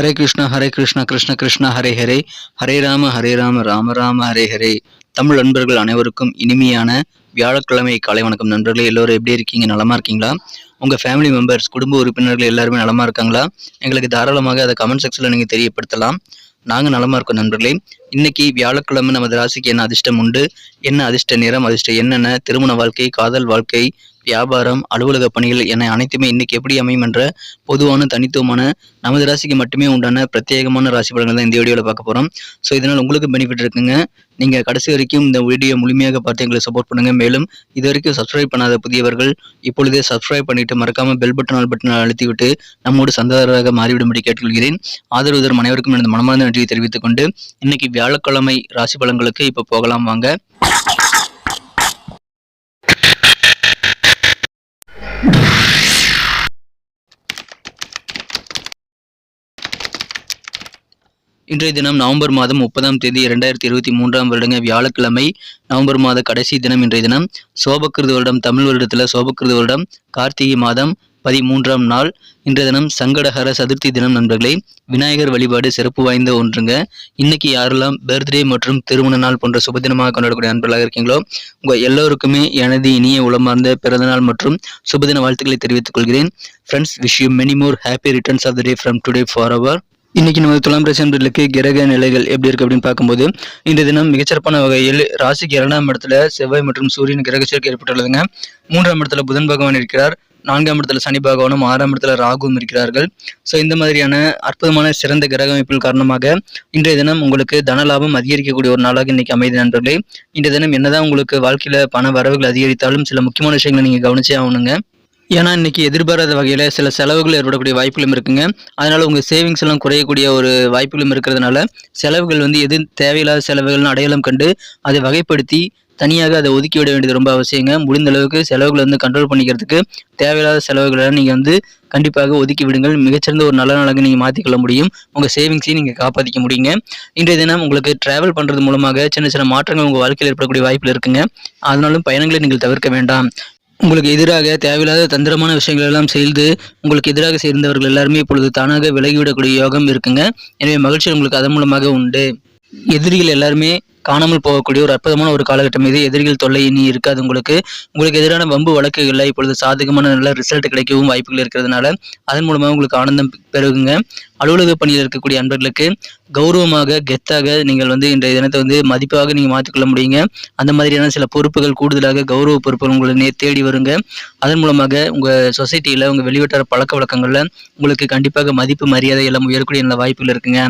ஹரே கிருஷ்ணா ஹரே கிருஷ்ணா கிருஷ்ண கிருஷ்ணா ஹரே ஹரே ஹரே ராம ஹரே ராம ராம ராம ஹரே ஹரே தமிழ் நண்பர்கள் அனைவருக்கும் இனிமையான வியாழக்கிழமை காலை வணக்கம். நண்பர்களே எல்லோரும் எப்படி இருக்கீங்க? நலமா இருக்கீங்களா? உங்க ஃபேமிலி மெம்பர்ஸ் குடும்ப உறுப்பினர்கள் எல்லாருமே நலமா இருக்காங்களா? எங்களுக்கு தாராளமாக அதை கமெண்ட் செக்ஷன்ல நீங்க தெரியப்படுத்தலாம். நாங்கள் நலமாக இருக்கோம் நண்பர்களே. இன்னைக்கு வியாழக்கிழமை நமது ராசிக்கு என்ன அதிர்ஷ்டம் உண்டு? என்ன அதிர்ஷ்ட நிறம் அதிர்ஷ்ட என்னென்ன? திருமண வாழ்க்கை காதல் வாழ்க்கை வியாபாரம் அலுவலக பணிகள் என அனைத்துமே இன்னைக்கு எப்படி அமையும் என்ற பொதுவான தனித்துவமான நமது ராசிக்கு மட்டுமே உண்டான பிரத்யேகமான ராசி பலன்கள் தான் இந்த வீடியோவில் பார்க்க போகிறோம் ஸோ இதனால் உங்களுக்கு பெனிஃபிட் இருக்குங்க. நீங்கள் கடைசி வரைக்கும் இந்த வீடியோ முழுமையாக பார்த்து எங்களை சப்போர்ட் பண்ணுங்கள் மேலும் இது வரைக்கும் சப்ஸ்கிரைப் பண்ணாத புதியவர்கள் இப்பொழுதே சப்ஸ்கிரைப் பண்ணிட்டு மறக்காமல் பெல் பட்டன் ஆல் பட்டன் அழுத்தி விட்டு நம்மோடு சந்தாதாரராக மாறிவிடும்படி கேட்டுக்கொள்கிறேன். ஆதரவு தரும் அனைவருக்கும் எனது மனமார்ந்த நன்றியை தெரிவித்துக் கொண்டு இன்னைக்கு வியாழக்கிழமை ராசி பலன்களுக்கு இப்போ போகலாம் வாங்க. இன்றைய தினம் நவம்பர் மாதம் முப்பதாம் தேதி இரண்டாயிரத்தி இருபத்தி மூன்றாம் வருடங்க வியாழக்கிழமை நவம்பர் மாத கடைசி தினம் இன்றைய தினம். சோபக்கிருது வருடம் தமிழ் வருடத்தில் சோபக்கிருது வருடம் கார்த்திகை மாதம் பதிமூன்றாம் நாள். இன்றைய தினம் சங்கடஹர சதுர்த்தி தினம் நண்பர்களே விநாயகர் வழிபாடு சிறப்பு வாய்ந்த ஒன்றுங்க. இன்னைக்கு யாரெல்லாம் பர்த்டே மற்றும் திருமண நாள் போன்ற சுபதினமாக கொண்டாடக்கூடிய நண்பர்களாக இருக்கீங்களோ உங்க எல்லோருக்குமே எனது இனிய உளமார்ந்த பிறந்தநாள் மற்றும் சுபதின வாழ்த்துக்களை தெரிவித்துக் கொள்கிறேன். Friends wish you many more happy returns of the day from today for our இன்னைக்கு நம்ம துலாம் ராசி நண்பர்களுக்கு கிரக நிலைகள் எப்படி இருக்கு அப்படின்னு பார்க்கும்போது இந்த தினம் மிகச்சிறப்பான வகையில் ராசிக்கு இரண்டாம் இடத்துல செவ்வாய் மற்றும் சூரியன் கிரக சேர்க்கை ஏற்பட்டுள்ளதுங்க. மூன்றாம் இடத்துல புதன் பகவான் இருக்கிறார். நான்காம் இடத்துல சனி பகவானும் ஆறாம் இடத்துல ராகுவும் இருக்கிறார்கள். ஸோ இந்த மாதிரியான அற்புதமான சிறந்த கிரக அமைப்பில் காரணமாக இன்றைய தினம் உங்களுக்கு தன லாபம் அதிகரிக்கக்கூடிய ஒரு நாளாக இன்னைக்கு அமைதி நண்பர்களே. இன்றைய தினம் என்னதான் உங்களுக்கு வாழ்க்கையில பண வரவுகள் அதிகரித்தாலும் சில முக்கியமான விஷயங்களை நீங்க கவனிச்சே ஆகணுங்க. ஏன்னா இன்றைக்கி எதிர்பாராத வகையில் சில செலவுகள் ஏற்படக்கூடிய வாய்ப்புகளும் இருக்குங்க. அதனால் உங்கள் சேவிங்ஸ் எல்லாம் குறையக்கூடிய ஒரு வாய்ப்புகளும் இருக்கிறதுனால செலவுகள் வந்து எது தேவையில்லாத செலவுகள்னு அடையாளம் கண்டு அதை வகைப்படுத்தி தனியாக அதை ஒதுக்கி விட வேண்டியது ரொம்ப அவசியங்க. முடிந்த அளவுக்கு செலவுகளை வந்து கண்ட்ரோல் பண்ணிக்கிறதுக்கு தேவையில்லாத செலவுகளை நீங்கள் வந்து கண்டிப்பாக ஒதுக்கி விடுங்கள். மிகச்சிறந்த ஒரு நல்ல நாளாக நீங்கள் மாற்றிக்கொள்ள முடியும். உங்கள் சேவிங்ஸையும் நீங்கள் காப்பாற்றிக்க முடியுங்க. இன்றைய தினம் உங்களுக்கு டிராவல் பண்ணுறது மூலமாக சின்ன சின்ன மாற்றங்கள் உங்கள் வாழ்க்கையில் ஏற்படக்கூடிய வாய்ப்பில் இருக்குங்க. அதனாலும் பயணங்களை நீங்கள் தவிர்க்க வேண்டாம். உங்களுக்கு எதிராக தேவையில்லாத தந்திரமான விஷயங்கள் எல்லாம் செய்து உங்களுக்கு எதிராக சேர்ந்தவர்கள் எல்லாருமே இப்பொழுது தானாக விலகிவிடக்கூடிய யோகம் இருக்குங்க. எனவே மகிழ்ச்சி உங்களுக்கு அதன் மூலமாக உண்டு. எதிரிகள் எல்லாருமே காணாமல் போகக்கூடிய ஒரு அற்புதமான ஒரு காலகட்டம் இது. எதிரிகள் தொல்லை இனி இருக்காது உங்களுக்கு. உங்களுக்கு எதிரான வம்பு வழக்குகளில் இப்பொழுது சாதகமான நல்ல ரிசல்ட் கிடைக்கவும் வாய்ப்புகள் இருக்கிறதுனால அதன் மூலமாக உங்களுக்கு ஆனந்தம் பெருகுங்க. அலுவலக பணியில் இருக்கக்கூடிய அன்பர்களுக்கு கௌரவமாக கெத்தாக நீங்கள் வந்து இன்றைய தினத்தை வந்து மதிப்பாக நீங்கள் மாற்றிக்கொள்ள முடியுங்க. அந்த மாதிரியான சில பொறுப்புகள் கூடுதலாக கௌரவ பொறுப்புகள் உங்களை தேடி வருங்க. அதன் மூலமாக உங்கள் சொசைட்டியில் உங்கள் வெளிவட்டார பழக்க வழக்கங்களில் உங்களுக்கு கண்டிப்பாக மதிப்பு மரியாதை எல்லாம் உயரக்கூடிய நல்ல வாய்ப்புகள் இருக்குங்க.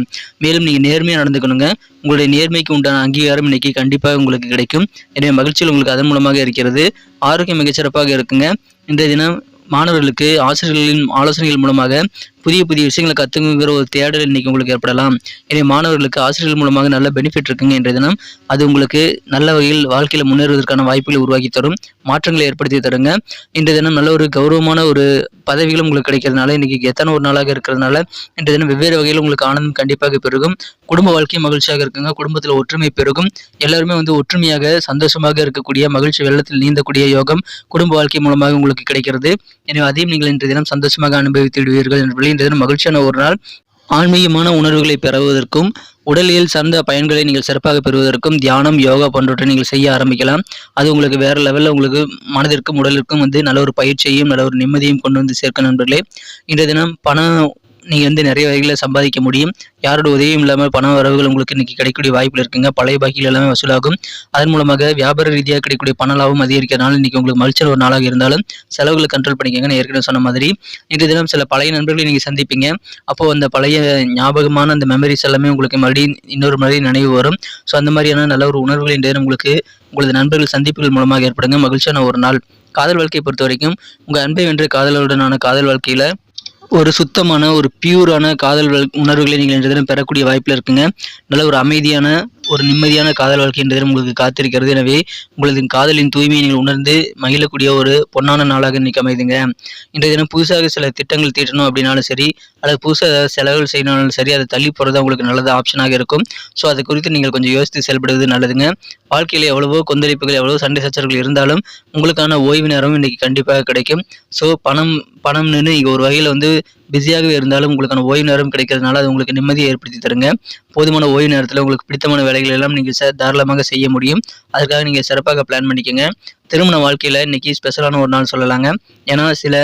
மேலும் நீங்கள் நேர்மையாக நடந்துக்கணுங்க. உங்களுடைய நேர்மைக்கு உண்டான அங்கீகாரம் இன்னைக்கு கண்டிப்பாக உங்களுக்கு கிடைக்கும். எனவே மகிழ்ச்சியில் உங்களுக்கு அதன் மூலமாக இருக்கிறது. ஆரோக்கியம் மிகச்சிறப்பாக இருக்குங்க. இன்றைய தினம் மாணவர்களுக்கு ஆசிரியர்களின் ஆலோசனைகள் மூலமாக புதிய புதிய விஷயங்களை கற்றுக்குங்கிற ஒரு தேடல் இன்னைக்கு உங்களுக்கு ஏற்படலாம். எனவே மாணவர்களுக்கு ஆசிரியர்கள் மூலமாக நல்ல பெனிஃபிட் இருக்குங்க இன்றைய தினம். அது உங்களுக்கு நல்ல வகையில் வாழ்க்கையில் முன்னேறுவதற்கான வாய்ப்புகளை உருவாக்கி தரும் மாற்றங்களை ஏற்படுத்தி தருங்க. இன்றைய தினம் நல்ல ஒரு கௌரவமான ஒரு பதவிகளும் உங்களுக்கு கிடைக்கிறதுனால இன்னைக்கு எத்தனை ஒரு நாளாக இருக்கிறதுனால இன்றைய தினம் வெவ்வேறு வகையில் உங்களுக்கு ஆனந்தம் கண்டிப்பாக பெருகும். குடும்ப வாழ்க்கை மகிழ்ச்சியாக இருக்குங்க. குடும்பத்தில் ஒற்றுமை பெருகும். எல்லாருமே வந்து ஒற்றுமையாக சந்தோஷமாக இருக்கக்கூடிய மகிழ்ச்சி வெள்ளத்தில் நீந்தக்கூடிய யோகம் குடும்ப வாழ்க்கை மூலமாக உங்களுக்கு கிடைக்கிறது. எனவே அதையும் நீங்கள் இன்றைய தினம் சந்தோஷமாக அனுபவித்து விடுவீர்கள் என்று அப்படின்றது மகிழ்ச்சியான ஒரு நாள். ஆன்மீகமான உணர்வுகளை பெறுவதற்கும் உடலியல் சார்ந்த பயன்களை நீங்கள் சிறப்பாக பெறுவதற்கும் தியானம் யோகா போன்றவற்றை நீங்கள் செய்ய ஆரம்பிக்கலாம். அது உங்களுக்கு வேற லெவலில் உங்களுக்கு மனதிற்கும் உடலிற்கும் வந்து நல்ல ஒரு பயிற்சியையும் நல்ல ஒரு நிம்மதியும் கொண்டு வந்து சேர்க்க நண்பர்களே. இன்றைய தினம் பண நீங்கள் வந்து நிறைய வகைகளில் சம்பாதிக்க முடியும். யாரோட உதவியும் இல்லாமல் பண வரவுகள் உங்களுக்கு இன்னைக்கு கிடைக்கக்கூடிய வாய்ப்புகள் இருக்குங்க. பழைய பாக்கிகள் எல்லாமே வசூலாகும். அதன் மூலமாக வியாபார ரீதியாக கிடைக்கக்கூடிய பண லாபம் அதிகரிக்கிறதுனால இன்னைக்கு உங்களுக்கு மகிழ்ச்சியான ஒரு நாளாக இருந்தாலும் செலவுகளை கண்ட்ரோல் பண்ணிக்கங்க நான் ஏற்கனவே சொன்ன மாதிரி. இன்றைய தினம் சில பழைய நண்பர்களை நீங்கள் சந்திப்பீங்க. அப்போது அந்த பழைய ஞாபகமான அந்த மெமரிஸ் எல்லாமே உங்களுக்கு மறுபடியும் இன்னொரு மறுபடியும் நினைவு வரும். ஸோ அந்த மாதிரியான நல்ல ஒரு உணர்வுகள் இன்றைய தினம் உங்களுக்கு உங்களது நண்பர்கள் சந்திப்புகள் மூலமாக ஏற்படுங்க. மகிழ்ச்சியான ஒரு நாள். காதல் வாழ்க்கையை பொறுத்த வரைக்கும் உங்கள் அன்பை வென்று காதலருடனான காதல் வாழ்க்கையில் ஒரு சுத்தமான ஒரு பியூரான காதல் உணர்வுகளை நீங்கள் இன்றைய தினம் பெறக்கூடிய வாய்ப்பில் இருக்குங்க. நல்ல ஒரு அமைதியான ஒரு நிம்மதியான காதல் வாழ்க்கை என்ற தினம் உங்களுக்கு காத்திருக்கிறது. எனவே உங்களது காதலின் தூய்மையை நீங்கள் உணர்ந்து மகிழக்கூடிய ஒரு பொன்னான நாளாக இன்னைக்கு அமைதுங்க. இன்றைய தினம் புதுசாக சில திட்டங்கள் தீட்டணும் அப்படின்னாலும் சரி அல்லது புதுசாக ஏதாவது செலவுகள் செய்யணும்னாலும் சரி அதை தள்ளி போகிறது உங்களுக்கு நல்லது ஆப்ஷனாக இருக்கும். ஸோ அது குறித்து நீங்கள் கொஞ்சம் யோசித்து செயல்படுவது நல்லதுங்க. வாழ்க்கையில் எவ்வளவோ கொந்தளிப்புகள் எவ்வளவோ சண்டை சச்சரவுகள் இருந்தாலும் உங்களுக்கான ஓய்வு நேரமும் இன்னைக்கு கண்டிப்பாக கிடைக்கும். ஸோ பணம் பணம்னு இங்கே ஒரு வகையில் வந்து பிஸியாகவே இருந்தாலும் உங்களுக்கான ஓய்வு நேரம் கிடைக்கிறதுனால அது உங்களுக்கு நிம்மதியை ஏற்படுத்தி தருங்க. போதுமான ஓய்வு நேரத்தில் உங்களுக்கு பிடித்தமான வேலைகள் எல்லாம் நீங்கள் ச தாராளமாக செய்ய முடியும். அதுக்காக நீங்கள் சிறப்பாக பிளான் பண்ணிக்கோங்க. திருமண வாழ்க்கையில் இன்றைக்கி ஸ்பெஷலான ஒரு நாள் சொல்லலாங்க. ஏன்னா சில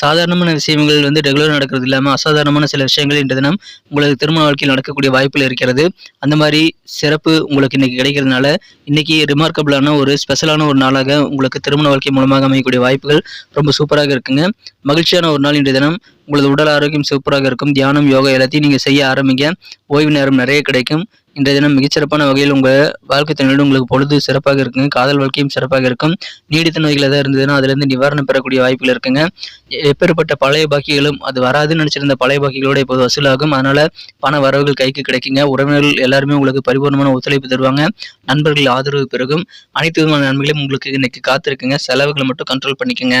சாதாரணமான விஷயங்கள் வந்து ரெகுலராக நடக்கிறது இல்லாமல் அசாதாரணமான சில விஷயங்கள் இன்று தினம் உங்களுக்கு திருமண வாழ்க்கையில் நடக்கக்கூடிய வாய்ப்புகள் இருக்கிறது. அந்த மாதிரி சிறப்பு உங்களுக்கு இன்றைக்கி கிடைக்கிறதுனால இன்றைக்கி ரிமார்க்கபிளான ஒரு ஸ்பெஷலான ஒரு நாளாக உங்களுக்கு திருமண வாழ்க்கை மூலமாக அமையக்கூடிய வாய்ப்புகள் ரொம்ப சூப்பராக இருக்குங்க. மகிழ்ச்சியான ஒரு நாள் இன்றைய தினம். உங்களது உடல் ஆரோக்கியம் சூப்பராக இருக்கும். தியானம் யோகா எல்லாத்தையும் நீங்கள் செய்ய ஆரம்பிங்க. ஓய்வு நேரம் நிறைய கிடைக்கும். இன்றைய தினம் மிகச்சிறப்பான வகையில் உங்கள் வாழ்க்கை துணையோடு உங்களுக்கு பொழுது சிறப்பாக இருக்குங்க காதல் வாழ்க்கையும் சிறப்பாக இருக்கும். நீடித்த நோய்கள் எதாவது இருந்ததுன்னா அதுலேருந்து நிவாரணம் பெறக்கூடிய வாய்ப்புகள் இருக்குங்க. எப்பேற்பட்ட பழைய பாக்கிகளும் அது வராதுன்னு நினச்சிருந்த பழைய பாக்கிகளோட இப்போது வசூலாகும். அதனால் பண வரவுகள் கைக்கு கிடைக்குங்க. உறவினர்கள் எல்லாருமே உங்களுக்கு பரிபூர்ணமான ஒத்துழைப்பு தருவாங்க. நண்பர்கள் ஆதரவு பெருகும். அனைத்து விதமான நன்மைகளும் உங்களுக்கு இன்னைக்கு காத்திருக்குங்க. செலவுகளை மட்டும் கண்ட்ரோல் பண்ணிக்கோங்க.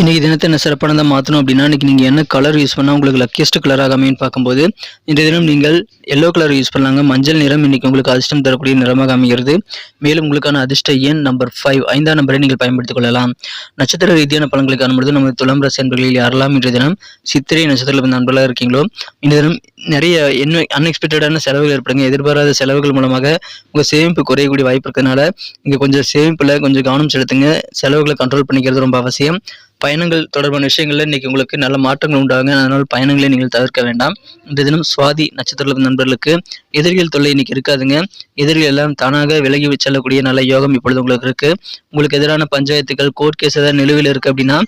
இன்றைக்கி தினத்தை என்ன சிறப்பானதாக மாற்றணும் அப்படின்னா இன்றைக்கி நீங்கள் என்ன கலர் யூஸ் பண்ணால் உங்களுக்கு லக்கியஸ்ட் கலராக அமைன்னு பார்க்கும்போது இன்றைய தினம் நீங்கள் எல்லோ கலர் யூஸ் பண்ணலாங்க. மஞ்சள் நிறம் இன்றைக்கி உங்களுக்கு அதிர்ஷ்டம் தரக்கூடிய நிறமாக அமைகிறது. மேலும் உங்களுக்கான அதிர்ஷ்ட எண் நம்பர் ஃபைவ் ஐந்தாம் நம்பரை நீங்கள் பயன்படுத்திக் கொள்ளலாம். நட்சத்திர ரீதியான பலன்களை காணும்பொழுது நம்ம துலாம் ராசி அன்பர்களில் யாரெல்லாம் இன்றைய தினம் சித்திரை நட்சத்திரத்தில் வந்து நண்பர்களாக இருக்கீங்களோ இந்த தினம் நிறைய என்ன அன்எக்ஸ்பெக்டடான செலவுகள் ஏற்படுங்க. எதிர்பாராத செலவுகள் மூலமாக உங்கள் சேமிப்பு குறையக்கூடிய வாய்ப்பு இருக்கிறதுனால இங்கே கொஞ்சம் சேமிப்பில் கொஞ்சம் கவனம் செலுத்துங்க. செலவுகளை கண்ட்ரோல் பண்ணிக்கிறது ரொம்ப அவசியம். பயணங்கள் தொடர்பான விஷயங்களில் இன்னைக்கு உங்களுக்கு நல்ல மாற்றங்கள் உண்டாகும் அதனால் பயணங்களை நீங்கள் தவிர்க்க வேண்டாம். இந்த தினம் சுவாதி நட்சத்திர நண்பர்களுக்கு எதிரிகள் தொல்லை இன்னைக்கு இருக்காதுங்க. எதிரிகள் எல்லாம் தானாக விலகி செல்லக்கூடிய நல்ல யோகம் இப்பொழுது உங்களுக்கு இருக்கு. உங்களுக்கு எதிரான பஞ்சாயத்துகள் கோர்ட் கேஸ் ஏதாவது நிலுவையில் இருக்கு அப்படின்னா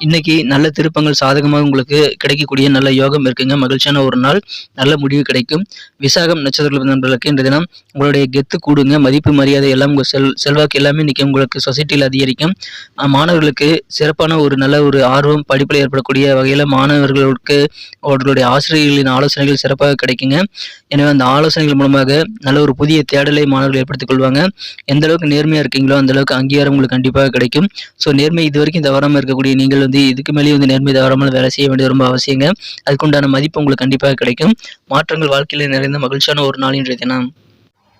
இன்னைக்கு நல்ல திருப்பங்கள் சாதகமாக உங்களுக்கு கிடைக்கக்கூடிய நல்ல யோகம் இருக்குங்க. மகிழ்ச்சியான ஒரு நாள் நல்ல முடிவு கிடைக்கும். விசாகம் நட்சத்திர நண்பர்களுக்கு இந்த தினம் உங்களுடைய கெத்து கூடுங்க. மதிப்பு மரியாதை எல்லாம் உங்கள் செல் செல்வாக்கு எல்லாமே இன்னைக்கு உங்களுக்கு சொசைட்டியில் அதிகரிக்கும். மாணவர்களுக்கு சிறப்பான ஒரு நல்ல ஒரு ஆர்வம் படிப்பில் ஏற்படக்கூடிய வகையில் மாணவர்களுக்கு அவர்களுடைய ஆசிரியர்களின் ஆலோசனைகள் சிறப்பாக கிடைக்குங்க. எனவே அந்த ஆலோசனைகள் மூலமாக நல்ல ஒரு புதிய தேடலை மாணவர்கள் ஏற்படுத்திக் கொள்வாங்க. எந்த அளவுக்கு நேர்மையாக இருக்கீங்களோ அந்த அளவுக்கு அங்கீகாரம் உங்களுக்கு கண்டிப்பாக கிடைக்கும். ஸோ நேர்மை இது வரைக்கும் தவறாமல் இருக்கக்கூடிய நீங்கள் வந்து இதுக்கு மேலேயும் வந்து நேர்மை தவறாமல் வேலை செய்ய வேண்டியது ரொம்ப அவசியங்க. அதுக்குண்டான மதிப்பு உங்களுக்கு கண்டிப்பாக கிடைக்கும். மாற்றங்கள் வாழ்க்கையில் நிறைந்த மகிழ்ச்சியான ஒரு நாள் இன்றைய தினம்.